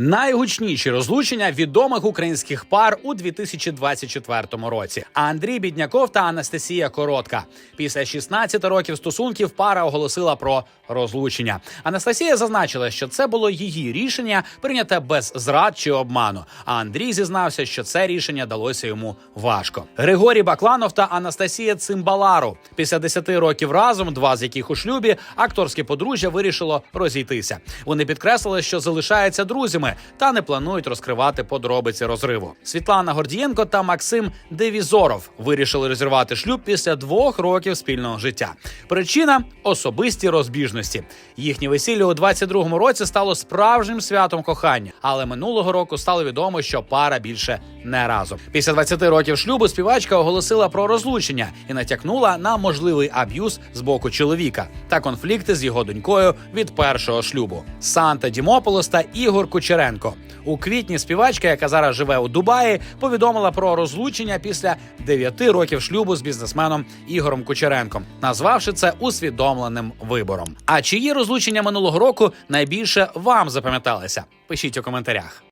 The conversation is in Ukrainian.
Найгучніші розлучення відомих українських пар у 2024 році. Андрій Бідняков та Анастасія Коротка. Після 16 років стосунків пара оголосила про розлучення. Анастасія зазначила, що це було її рішення, прийняте без зрад чи обману. А Андрій зізнався, що це рішення далося йому важко. Григорій Бакланов та Анастасія Цимбалару. Після 10 років разом, два з яких у шлюбі, акторське подружжя вирішило розійтися. Вони підкреслили, що залишаються друзями та не планують розкривати подробиці розриву. Світлана Гордієнко та Максим Девізоров вирішили розірвати шлюб після двох років спільного життя. Причина особисті розбіжності. Їхнє весілля у 22-му році стало справжнім святом кохання, але минулого року стало відомо, що пара більше не разом. Після 20 років шлюбу співачка оголосила про розлучення і натякнула на можливий аб'юз з боку чоловіка та конфлікти з його донькою від першого шлюбу. Санта Дімополос та Ігор Кучеренко. У квітні співачка, яка зараз живе у Дубаї, повідомила про розлучення після 9 років шлюбу з бізнесменом Ігорем Кучеренком, назвавши це усвідомленим вибором. А чиї розлучення минулого року найбільше вам запам'яталися? Пишіть у коментарях.